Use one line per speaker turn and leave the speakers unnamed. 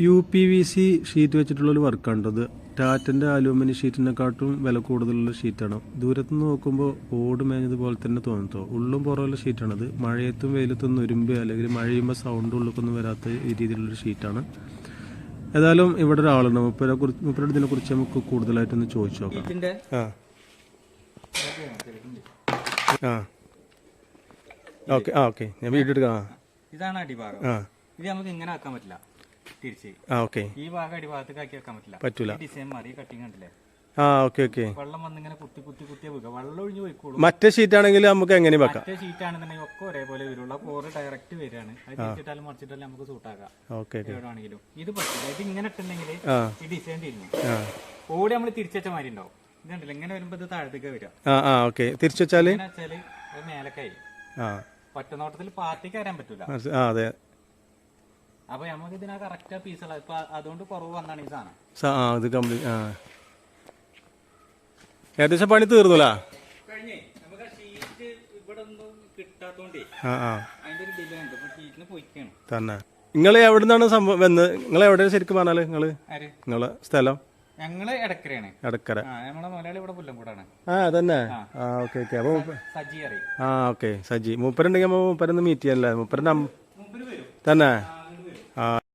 U P V C sheet വെച്ചിട്ടുള്ള ഒരു വർക്കാണ് ഇത് ടാറ്റന്റെ അലൂമിനിയം ഷീറ്റിനെക്കാട്ടും വില കൂടുതലുള്ള ഷീറ്റാണ്. ദൂരത്ത് നിന്ന് നോക്കുമ്പോൾ ഓട് മേഞ്ഞതുപോലെ തന്നെ തോന്നത്തോ ഉള്ളും പുറമുള്ള ഷീറ്റാണത് മഴയത്തും വെയിലത്തും ഒരുമ്പ് അല്ലെങ്കിൽ മഴ ചെയ്യുമ്പോൾ സൗണ്ട് ഉള്ളിലേക്കൊന്നും വരാത്ത രീതിയിലുള്ളൊരു ഷീറ്റാണ്. ഏതായാലും ഇവിടെ ഒരാളുണ്ട്. മുപ്പരെ കുറിച്ച് മുപ്പരുടെ ഇതിനെ കുറിച്ച് നമുക്ക് കൂടുതലായിട്ടൊന്ന് ചോദിച്ചു നോക്കാം.
ഇതിന്റെ
ആ. ഓക്കെ ആ ഓക്കെ. ഞാൻ വീട്ടിൽ എടുക്കാം. ആ.
ഇതാണ് അടിഭാഗം.
ആ.
ഇത് നമുക്ക് ഇങ്ങനെ ആക്കാൻ പറ്റില്ല. തിരിച്ച്.
ആ ഓക്കെ.
ഈ ഭാഗം അടിഭാഗത്തേക്ക് ആക്കി വെക്കാൻ പറ്റില്ല.
പറ്റൂല.
ഡിസൈൻ മാറി കട്ടിങ് കണ്ടില്ലേ?
ആ ഓക്കെ ഓക്കെ.
വെള്ളം വന്നിങ്ങനെ കുത്തി കുത്തി കുത്തിയ വീക്കുക വെള്ളം ഒഴിഞ്ഞു പോയിക്കോളും.
മറ്റേ ഷീറ്റ് ആണെങ്കിൽ നമുക്ക് എങ്ങനെ വെക്കാം?
മറ്റേ ഷീറ്റ് ആണെന്നുണ്ടെങ്കിൽ ഒക്കെ ഒരേപോലെ വരുള്ളൂ കോറ് ഡയറക്റ്റ് വരികയാണ്. അത് തിരിച്ചിട്ടാലും മറിച്ചിട്ടാലും നമുക്ക് സൂട്ടാക്കാം
ഓക്കെ
എവിടെയാണെങ്കിലും ഇത് പറ്റില്ല. ഇത് ഇങ്ങനെ ഇട്ടുണ്ടെങ്കിൽ ഈ ഡിസൈൻ തിരിഞ്ഞു. ഓടി നമ്മൾ തിരിച്ചുവെച്ച മാതിരി ഉണ്ടാവും. ഇത് കണ്ടില്ല? ഇങ്ങനെ വരുമ്പോൾ ഇത് താഴത്തേക്ക് വരിക.
ആ ആ ഓക്കെ. തിരിച്ചു വെച്ചാൽ?
എങ്ങനെ വെച്ചാൽ മേലക്കായി.
ആ.
ഒറ്റനോട്ടത്തിൽ പാർട്ടിക്ക് വരാൻ പറ്റൂല.
അതെ.
അപ്പൊ നമുക്ക് ഇതിനാ കറക്റ്റ് ഇപ്പൊ അതുകൊണ്ട് കുറവ് വന്നാണ് ഈ സാധനം.
ആ ഇത് കംപ്ലീറ്റ് ആ. ഏകദേശം പണി തീർന്നുല?
കഴിഞ്ഞേ നമുക്ക് ഷീറ്റ് ഇവിടെ ഒന്നും കിട്ടാത്തോണ്ടേ
ആ ആ.
അതിന്റെ ഒരു ഡിലേ ഉണ്ട്. ഇപ്പൊ ഷീറ്റിന് പോയിക്കാണ്.
തന്നെ. നിങ്ങൾ എവിടെ നിന്നാണ് സംഭവം വന്ന് നിങ്ങൾ എവിടെ ശരിക്കും പറഞ്ഞാൽ
നിങ്ങൾ?
നിങ്ങളെ സ്ഥലം?
ഞങ്ങൾ ഇടക്കരയാണ്
ഇടക്കര
ആ നമ്മളെ മലയാളി ഇവിടെ പുല്ലംകൂടാണ്.
ആ തന്നെ ആ. Okay okay. അപ്പൊ
സജി
ആ ഓക്കെ സജി. മൂപ്പരുണ്ടെങ്കിൽ മൂപ്പരൊന്ന് മീറ്റ് ചെയ്യാനല്ലേ?
വരും.
തന്നെ.
ആ, അങ്ങോട്ട് വരും
ആ